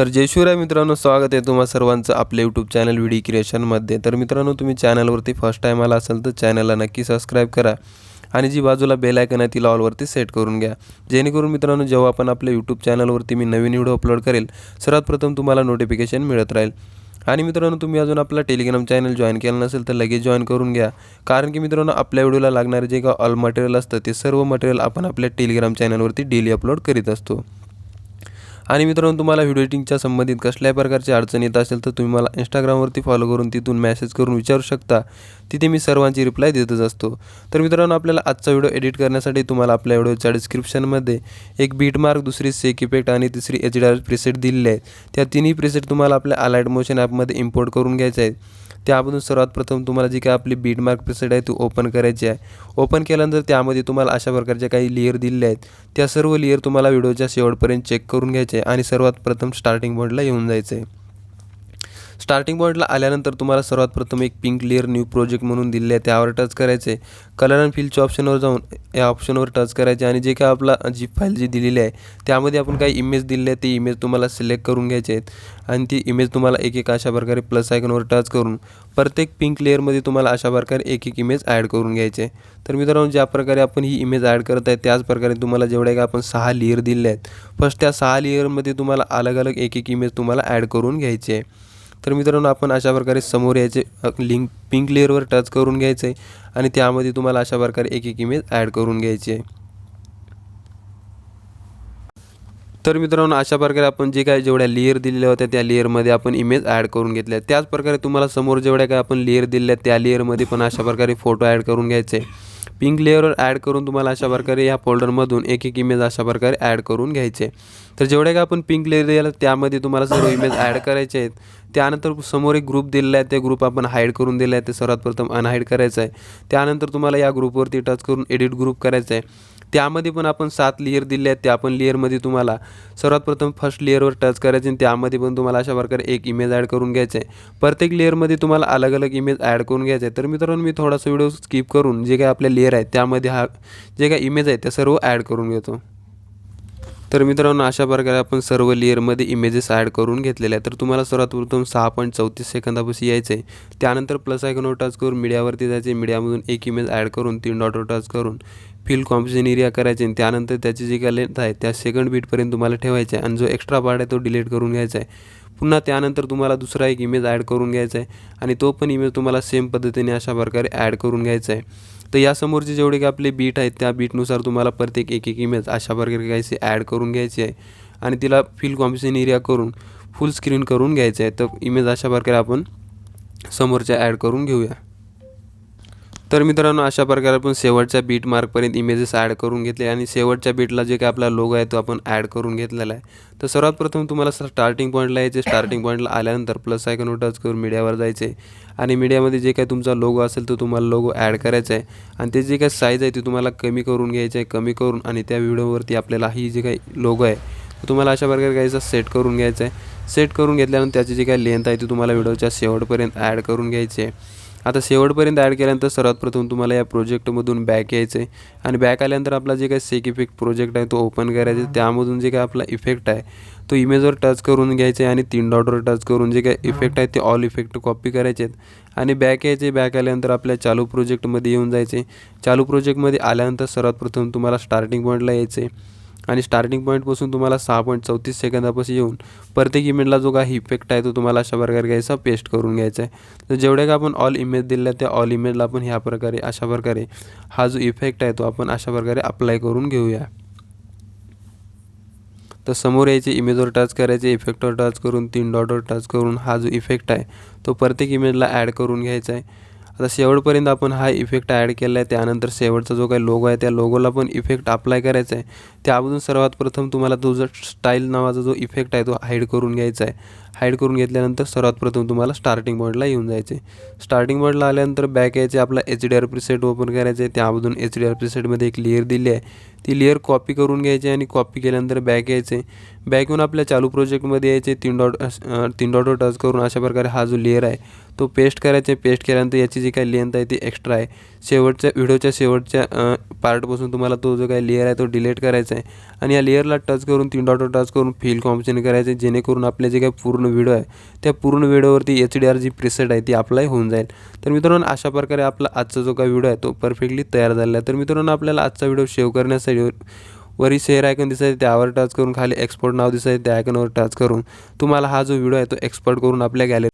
तर जय शिवराय मित्रांनो स्वागत आहे तुम्हा सर्वांचं आपल्या यूट्यूब चॅनल व्हिडिओ क्रिएशनमध्ये तर मित्रांनो तुम्ही चॅनलवरती फर्स्ट टाईम आला असाल तर चॅनलला नक्की सबस्क्राईब करा आणि जी बाजूला बेल आयकन आहे तिला ऑलवरती सेट करून घ्या. जेणेकरून मित्रांनो जेव्हा आपण आपल्या यूट्यूब चॅनलवरती मी नवीन व्हिडिओ अपलोड करेल सर्वात प्रथम तुम्हाला नोटिफिकेशन मिळत राहील. आणि मित्रांनो तुम्ही अजून आपला टेलिग्राम चॅनल जॉईन केलं नसेल तर लगेच जॉईन करून घ्या. कारण की मित्रांनो आपल्या व्हिडिओला लागणारे जे का ऑल मटेरियल असतं ते सर्व मटेरियल आपण आपल्या टेलिग्राम चॅनलवरती डेली अपलोड करीत असतो. आणि मित्रांनो तुम्हाला व्हिडिओ एडिटिंगच्या संबंधित कसल्याही प्रकारची अडचण येत असेल तर तुम्ही मला इंस्टाग्रामवरती फॉलो करून तिथून मेसेज करून विचारू शकता. तिथे मी सर्वांची रिप्लाय देतच असतो. तर मित्रांनो आपल्याला आजचा व्हिडिओ एडिट करण्यासाठी तुम्हाला आपल्या व्हिडिओच्या डिस्क्रिप्शनमध्ये एक बीट मार्क दुसरी सेक इफेक्ट आणि तिसरी एच डी आर प्रिसेट दिलेले आहेत. त्या तिन्ही प्रिसेट तुम्हाला आपल्या अलाइट मोशन ॲपमध्ये इम्पोर्ट करून घ्यायचे आहेत. त्यामधून सर्वात प्रथम तुम्हाला जी काय आपली बीट मार्क प्रिसेट आहे ती ओपन करायची आहे. ओपन केल्यानंतर त्यामध्ये तुम्हाला अशा प्रकारच्या काही लेअर दिलेले आहेत. त्या सर्व लेअर तुम्हाला व्हिडिओच्या शेवटपर्यंत चेक करून घ्यायचे आणि सर्वात प्रथम स्टार्टिंग पॉईंटला येऊन जायचं आहे स्टार्टिंग पॉईंटला आल्यानंतर तुम्हाला सर्वात प्रथम एक पिंक लेअर न्यू प्रोजेक्ट म्हणून दिले आहे त्यावर टच करायचे. कलर अँड फिलच्या ऑप्शनवर जाऊन या ऑप्शनवर टच करायचे आणि जे काय आपला जी फाईल जी दिलेली आहे त्यामध्ये आपण काही इमेज दिले आहे ती इमेज तुम्हाला सिलेक्ट करून घ्यायचे आहेत. आणि ती इमेज तुम्हाला एक एक अशा प्रकारे प्लस आयकनवर टच करून प्रत्येक पिंक लेअरमध्ये तुम्हाला अशा प्रकारे एक एक इमेज ॲड करून घ्यायचे. तर मित्रांनो ज्या प्रकारे आपण ही इमेज ॲड करत आहे त्याच प्रकारे तुम्हाला जेवढ्या काय आपण सहा लेअर दिले आहेत फर्स्ट त्या सहा लेअरमध्ये तुम्हाला अलग अलग एक एक इमेज तुम्हाला ॲड करून घ्यायची. आहे तर मित्रांनो आपण अशा प्रकारे समोर यायचे. लिंक पिंक लेअरवर टच करून घ्यायचं आहे आणि त्यामध्ये तुम्हाला अशा प्रकारे एक एक इमेज ॲड करून घ्यायची. आहे तर मित्रांनो अशा प्रकारे आपण जे काय जेवढ्या लेअर दिलेल्या होत्या त्या लेअरमध्ये आपण इमेज ॲड करून घेतल्या. त्याच प्रकारे तुम्हाला समोर जेवढ्या काय आपण लेअर दिलेल्या त्या लेअरमध्ये पण अशा प्रकारे फोटो ॲड करून घ्यायचे. पिंक लेअरवर ॲड करून तुम्हाला अशा प्रकारे या फोल्डरमधून एक एक इमेज अशा प्रकारे ॲड करून घ्यायचे. तर जेवढे काय आपण पिंक लेअर दिला त्यामध्ये तुम्हाला सर्व इमेज ॲड करायचे आहेत. त्यानंतर समोर एक ग्रुप दिलेला आहे ते ग्रुप आपण हाईड करून दिला आहे ते सर्वात प्रथम अनहाईड करायचं आहे. त्यानंतर तुम्हाला या ग्रुपवरती टच करून एडिट ग्रुप करायचं आहे. त्यामध्ये पण आपण सात लेअर दिले आहेत. त्या पण लेअरमध्ये तुम्हाला सर्वात प्रथम फर्स्ट लेअरवर टच करायचे आणि त्यामध्ये पण तुम्हाला अशा प्रकारे एक इमेज ॲड करून घ्यायचं आहे. प्रत्येक लेअरमध्ये तुम्हाला अलग अलग इमेज ॲड करून घ्यायचं आहे. तर मित्रांनो मी थोडासा व्हिडिओ स्किप करून जे काही आपल्या लेअर आहेत त्यामध्ये हा जे काही इमेज आहे त्या सर्व ॲड करून घेतो. तर मित्रांनो अशा प्रकारे आपण सर्व लेअरमध्ये इमेजेस ॲड करून घेतलेले आहे तर तुम्हाला सर्वात प्रथम सहा पॉईंट चौतीस सेकंदापासून यायचं आहे त्यानंतर प्लस आयकॉनवर टच करून मीडियावरती जायचे मीडियामधून एक इमेज ॲड करून तीन डॉटवर टच करून फील कॉम्पिशन एरिया करायचे आणि त्यानंतर त्याची जी काय लेंथ आहे त्या सेकंड बीटपर्यंत तुम्हाला ठेवायचे आहे आणि जो एक्स्ट्रा पार्ट आहे तो डिलीट करून घ्यायचा आहे पुन्हा त्यानंतर तुम्हाला दुसरा एक इमेज ॲड करून घ्यायचा आहे आणि तो पण इमेज तुम्हाला सेम पद्धतीने अशा प्रकारे ॲड करून घ्यायचा आहे तर यासमोरचे जेवढे काही आपले बीट आहेत त्या बीटनुसार तुम्हाला प्रत्येक एक एक इमेज अशा प्रकारे काहीसे ॲड करून घ्यायची आहे. आणि तिला फिल कॉम्पिशन एरिया करून फुल स्क्रीन करून घ्यायचं आहे. तर इमेज अशा प्रकारे आपण समोरच्या ॲड करून घेऊया. तर मित्रांनो अशा प्रकारे आपण शेवटच्या बीट मार्कपर्यंत इमेजेस ॲड करून घेतले आणि शेवटच्या बीटला जे काय आपला लोगो आहे तो आपण ॲड करून घेतलेला आहे. तर सर्वात प्रथम तुम्हाला स्टार्टिंग पॉईंटला यायचे. स्टार्टिंग पॉईंटला आल्यानंतर प्लस आयकॉनवर टच करून मीडियावर जायचे. आणि मीडियामध्ये जे काही तुमचा लोगो असेल तो तुम्हाला लोगो ॲड करायचा आहे. आणि ते जे काही साईज आहे ती तुम्हाला कमी करून घ्यायचं आहे कमी करून. आणि त्या व्हिडिओवरती आपल्याला ही जे काही लोगो आहे तो तुम्हाला अशा प्रकारे काहीचा सेट करून घ्यायचा आहे. सेट करून घेतल्यानंतर त्याची जी काही लेंथ आहे ती तुम्हाला व्हिडिओच्या शेवटपर्यंत ॲड करून घ्यायची आहे. आता शेवटपर्यंत ॲड केल्यानंतर सर्वात प्रथम तुम्हाला या प्रोजेक्टमधून बॅक यायचं आहे आणि बॅक आल्यानंतर आपला जे काही सेक इफेक्ट प्रोजेक्ट आहे तो ओपन करायचा आहे त्यामधून जे काही आपला इफेक्ट आहे तो इमेजवर टच करून घ्यायचा आहे आणि तीन डॉटवर टच करून जे काही इफेक्ट आहेत ते ऑल इफेक्ट कॉपी करायचे आहेत आणि बॅक यायचे बॅक आल्यानंतर आपल्या चालू प्रोजेक्टमध्ये येऊन जायचे चालू प्रोजेक्टमध्ये आल्यानंतर सर्वात प्रथम तुम्हाला स्टार्टिंग पॉईंटला यायचं आहे आणि स्टार्टिंग पॉईंटपासून तुम्हाला सहा पॉईंट चौतीस सेकंदापासून येऊन प्रत्येक इमेजला जो काही इफेक्ट आहे तो तुम्हाला अशा प्रकारे घ्यायचा पेस्ट करून घ्यायचा आहे. तर जेवढ्या का आपण ऑल इमेज दिल्या त्या ऑल इमेजला आपण ह्या प्रकारे अशा प्रकारे हा जो इफेक्ट आहे तो आपण अशा प्रकारे अप्लाय करून घेऊया. तर समोर यायचे इमेजवर टच करायचे इफेक्टवर टच करून तीन डॉटवर टच करून हा जो इफेक्ट आहे तो प्रत्येक इमेजला ॲड करून घ्यायचा आहे. आता शेवटपर्यंत आपण हा इफेक्ट ॲड केला आहे त्यानंतर शेवटचा जो काही लोगो आहे त्या लोगोला पण इफेक्ट अप्लाय करायचा आहे. त्यामधून सर्वात प्रथम तुम्हाला तो जो स्टाईल नावाचा जो इफेक्ट आहे तो हाईड करून घ्यायचा आहे. हाईड करून घेतल्यानंतर सर्वात प्रथम तुम्हाला स्टार्टिंग पॉईंटला येऊन जायचे स्टार्टिंग पॉईंटला आल्यानंतर बॅक यायचे आपला H D R preset open करायचं आहे त्यामधून एच डी आर प्रिसेटमध्ये एक लेअर दिली आहे. ती लेअर कॉपी करून घ्यायची आणि कॉपी केल्यानंतर बॅक यायचे. बॅक येऊन आपल्या चालू प्रोजेक्टमध्ये यायचे तीन डॉट तीन डॉटवर टच करून अशा प्रकारे हा जो लेअर आहे तो पेस्ट करायचे. पेस्ट केल्यानंतर याची जी काही लेंथ आहे ती एक्स्ट्रा आहे. शेवटच्या व्हिडिओच्या शेवटच्या पार्टपासून तुम्हाला तो जो काही लेअर आहे तो डिलीट करायचा आहे. आणि या लेअरला टच करून तीन डॉट टच करून फील कॉम्बिनेशन करायचे जेणेकरून आपले जे काही पूर्ण पूर्ण व्हिडिओ आहे. त्या पूर्ण व्हिडिओवरती एच डी आर जी प्रिसेट आहे ती अप्लाय होऊन जाईल. तर मित्रांनो अशा प्रकारे आपला आजचा जो काही व्हिडिओ आहे तो परफेक्टली तयार झालेला आहे. तर मित्रांनो आपल्याला आजचा व्हिडिओ सेव्ह करण्यासाठी वरी शेअर आयकन दिसत आहे त्यावर टच करून खाली एक्सपोर्ट नाव दिसत आहे त्या आयकनवर टच करून तुम्हाला हा जो व्हिडिओ आहे तो एक्सपोर्ट करून आपल्या गॅलरी